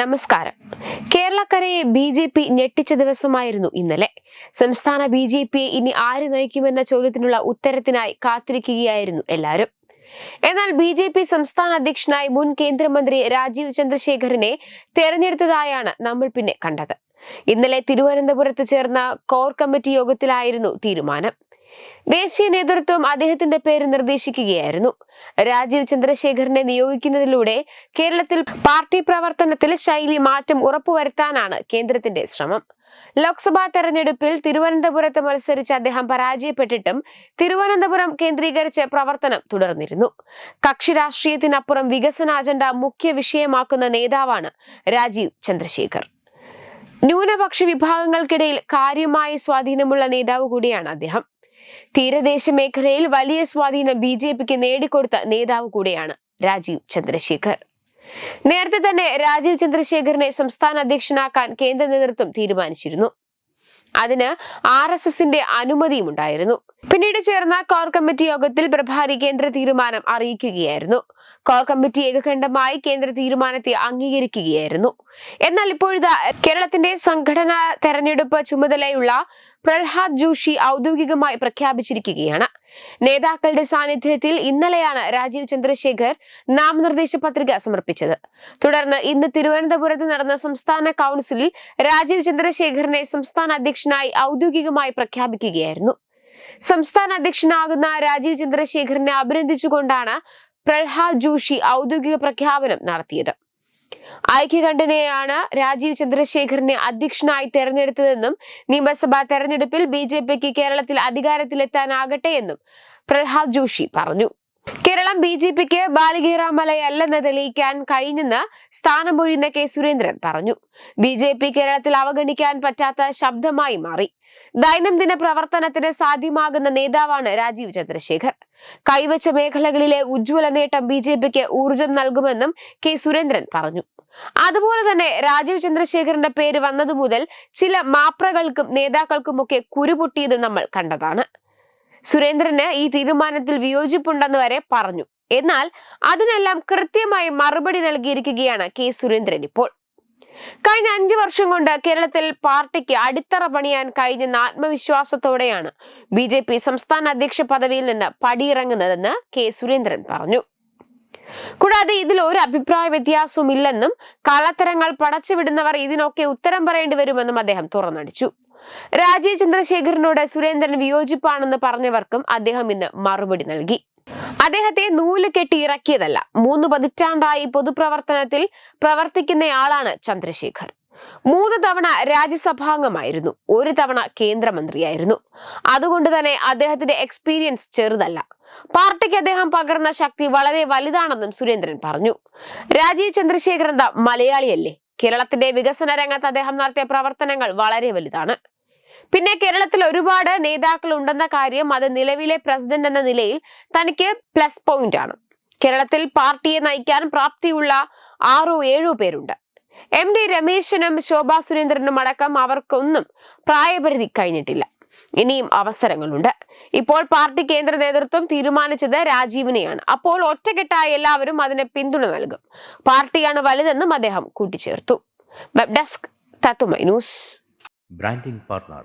നമസ്കാരം. കേരളക്കരയെ B J P ഞെട്ടിച്ച ദിവസമായിരുന്നു ഇന്നലെ. സംസ്ഥാന ബി ജെ പിയെ ഇനി ആര് നയിക്കുമെന്ന ചോദ്യത്തിനുള്ള ഉത്തരത്തിനായി കാത്തിരിക്കുകയായിരുന്നു എല്ലാവരും. എന്നാൽ ബി ജെ പി സംസ്ഥാന അധ്യക്ഷനായി മുൻ കേന്ദ്രമന്ത്രി രാജീവ് ചന്ദ്രശേഖരനെ തെരഞ്ഞെടുത്തതായാണ് നമ്മൾ പിന്നെ കണ്ടത്. ഇന്നലെ തിരുവനന്തപുരത്ത് ചേർന്ന കോർ കമ്മിറ്റി യോഗത്തിലായിരുന്നു തീരുമാനം. ദേശീയ നേതൃത്വം അദ്ദേഹത്തിന്റെ പേര് നിർദ്ദേശിക്കുകയായിരുന്നു. രാജീവ് ചന്ദ്രശേഖരനെ നിയോഗിക്കുന്നതിലൂടെ കേരളത്തിൽ പാർട്ടി പ്രവർത്തനത്തിൽ ശൈലി മാറ്റം ഉറപ്പുവരുത്താനാണ് കേന്ദ്രത്തിന്റെ ശ്രമം. ലോക്സഭാ തെരഞ്ഞെടുപ്പിൽ തിരുവനന്തപുരത്ത് മത്സരിച്ച് അദ്ദേഹം പരാജയപ്പെട്ടിട്ടും തിരുവനന്തപുരം കേന്ദ്രീകരിച്ച് പ്രവർത്തനം തുടർന്നിരുന്നു. കക്ഷി രാഷ്ട്രീയത്തിനപ്പുറം വികസന അജണ്ട മുഖ്യ വിഷയമാക്കുന്ന നേതാവാണ് രാജീവ് ചന്ദ്രശേഖർ. ന്യൂനപക്ഷ വിഭാഗങ്ങൾക്കിടയിൽ കാര്യമായ സ്വാധീനമുള്ള നേതാവ് കൂടിയാണ് അദ്ദേഹം. തീരദേശ മേഖലയിൽ വലിയ സ്വാധീനം ബി ജെ പിക്ക് നേടിക്കൊടുത്ത നേതാവ് കൂടിയാണ് രാജീവ് ചന്ദ്രശേഖർ. നേരത്തെ തന്നെ രാജീവ് ചന്ദ്രശേഖരനെ സംസ്ഥാന അധ്യക്ഷനാക്കാൻ കേന്ദ്ര നേതൃത്വം തീരുമാനിച്ചിരുന്നു. അതിന് ആർ എസ് എസിന്റെ അനുമതിയും ഉണ്ടായിരുന്നു. പിന്നീട് ചേർന്ന കോർ കമ്മിറ്റി യോഗത്തിൽ പ്രഭാരി കേന്ദ്ര തീരുമാനം അറിയിക്കുകയായിരുന്നു. കോർ കമ്മിറ്റി ഏകകണ്ഠമായി കേന്ദ്ര തീരുമാനത്തെ അംഗീകരിക്കുകയായിരുന്നു. എന്നാൽ ഇപ്പോഴിതാ കേരളത്തിന്റെ സംഘടനാ തെരഞ്ഞെടുപ്പ് ചുമതലയുള്ള പ്രഹ്ലാദ് ജോഷി ഔദ്യോഗികമായി പ്രഖ്യാപിച്ചിരിക്കുകയാണ്. നേതാക്കളുടെ സാന്നിധ്യത്തിൽ ഇന്നലെയാണ് രാജീവ് ചന്ദ്രശേഖർ നാമനിർദ്ദേശ പത്രിക സമർപ്പിച്ചത്. തുടർന്ന് ഇന്ന് തിരുവനന്തപുരത്ത് നടന്ന സംസ്ഥാന കൗൺസിലിൽ രാജീവ് ചന്ദ്രശേഖരനെ സംസ്ഥാന അധ്യക്ഷനായി ഔദ്യോഗികമായി പ്രഖ്യാപിക്കുകയായിരുന്നു. സംസ്ഥാന അധ്യക്ഷനാകുന്ന രാജീവ് ചന്ദ്രശേഖരനെ അഭിനന്ദിച്ചുകൊണ്ടാണ് പ്രഹ്ലാദ് ജോഷി ഔദ്യോഗിക പ്രഖ്യാപനം നടത്തിയത്. ഐക്യകണ്ഠനെയാണ് രാജീവ് ചന്ദ്രശേഖരനെ അധ്യക്ഷനായി തെരഞ്ഞെടുത്തതെന്നും നിയമസഭാ തെരഞ്ഞെടുപ്പിൽ ബി കേരളത്തിൽ അധികാരത്തിലെത്താനാകട്ടെ എന്നും പ്രഹ്ലാദ് ജോഷി പറഞ്ഞു. കേരളം ബി ജെ പിക്ക് ബാലികേറാമലയല്ലെന്ന് തെളിയിക്കാൻ കഴിഞ്ഞെന്ന് സ്ഥാനമൊഴിയുന്ന കെ സുരേന്ദ്രൻ പറഞ്ഞു. ബി ജെ പി കേരളത്തിൽ അവഗണിക്കാൻ പറ്റാത്ത ശബ്ദമായി മാറി. ദൈനംദിന പ്രവർത്തനത്തിന് സാധ്യമാകുന്ന നേതാവാണ് രാജീവ് ചന്ദ്രശേഖർ. കൈവച്ച മേഖലകളിലെ ഉജ്ജ്വല നേട്ടം ബി ജെ പിക്ക് ഊർജം നൽകുമെന്നും കെ സുരേന്ദ്രൻ പറഞ്ഞു. അതുപോലെ തന്നെ രാജീവ് ചന്ദ്രശേഖരന്റെ പേര് വന്നതു മുതൽ ചില മാപ്രകൾക്കും നേതാക്കൾക്കുമൊക്കെ കുരുപൊട്ടിയത് നമ്മൾ കണ്ടതാണ്. സുരേന്ദ്രന് ഈ തീരുമാനത്തിൽ വിയോജിപ്പുണ്ടെന്ന് വരെ പറഞ്ഞു. എന്നാൽ അതിനെല്ലാം കൃത്യമായി മറുപടി നൽകിയിരിക്കുകയാണ് കെ സുരേന്ദ്രൻ ഇപ്പോൾ. കഴിഞ്ഞ അഞ്ചു വർഷം കൊണ്ട് കേരളത്തിൽ പാർട്ടിക്ക് അടിത്തറ പണിയാൻ കഴിഞ്ഞെന്ന ആത്മവിശ്വാസത്തോടെയാണ് ബി ജെ പി സംസ്ഥാന അധ്യക്ഷ പദവിയിൽ നിന്ന് പടിയിറങ്ങുന്നതെന്ന് കെ സുരേന്ദ്രൻ പറഞ്ഞു. കൂടാതെ ഇതിൽ ഒരു അഭിപ്രായ വ്യത്യാസവും ഇല്ലെന്നും കള്ളത്തരങ്ങൾ പടച്ചുവിടുന്നവർ ഇതിനൊക്കെ ഉത്തരം പറയേണ്ടി വരുമെന്നും അദ്ദേഹം തുറന്നടിച്ചു. രാജീവ് ചന്ദ്രശേഖരനോട് സുരേന്ദ്രൻ വിയോജിപ്പാണെന്ന് പറഞ്ഞവർക്കും അദ്ദേഹം ഇന്ന് മറുപടി നൽകി. അദ്ദേഹത്തെ നൂൽ കെട്ടി ഇറക്കിയതല്ല മൂന്ന് പതിറ്റാണ്ടായി പൊതുപ്രവർത്തനത്തിൽ പ്രവർത്തിക്കുന്നയാളാണ് ചന്ദ്രശേഖർ. മൂന്ന് തവണ രാജ്യസഭാംഗമായിരുന്നു ഒരു തവണ കേന്ദ്രമന്ത്രിയായിരുന്നു. അതുകൊണ്ട് തന്നെ അദ്ദേഹത്തിന്റെ എക്സ്പീരിയൻസ് ചെറുതല്ല. പാർട്ടിക്ക് അദ്ദേഹം പകർന്ന ശക്തി വളരെ വലുതാണെന്നും സുരേന്ദ്രൻ പറഞ്ഞു. രാജീവ് ചന്ദ്രശേഖരൻ മലയാളിയല്ലേ? കേരളത്തിന്റെ വികസന രംഗത്ത് അദ്ദേഹം നടത്തിയ പ്രവർത്തനങ്ങൾ വളരെ വലുതാണ്. പിന്നെ കേരളത്തിൽ ഒരുപാട് നേതാക്കൾ ഉണ്ടെന്ന കാര്യം അത് നിലവിലെ പ്രസിഡന്റ് എന്ന നിലയിൽ തനിക്ക് പ്ലസ് പോയിന്റ് ആണ്. കേരളത്തിൽ പാർട്ടിയെ നയിക്കാൻ പ്രാപ്തിയുള്ള ആറോ ഏഴോ പേരുണ്ട്. എം ഡി രമേശനും ശോഭാ സുരേന്ദ്രനും അടക്കം അവർക്കൊന്നും പ്രായപരിധി കഴിഞ്ഞിട്ടില്ല. ഇനിയും അവസരങ്ങളുണ്ട്. ഇപ്പോൾ പാർട്ടി കേന്ദ്ര നേതൃത്വം തീരുമാനിച്ചത് രാജീവിനെയാണ്. അപ്പോൾ ഒറ്റക്കെട്ടായ എല്ലാവരും അതിന് പിന്തുണ നൽകും. പാർട്ടിയാണ് വലുതെന്നും അദ്ദേഹം കൂട്ടിച്ചേർത്തു. വെബ് ഡെസ്ക് തത്തുമൈ news branding partner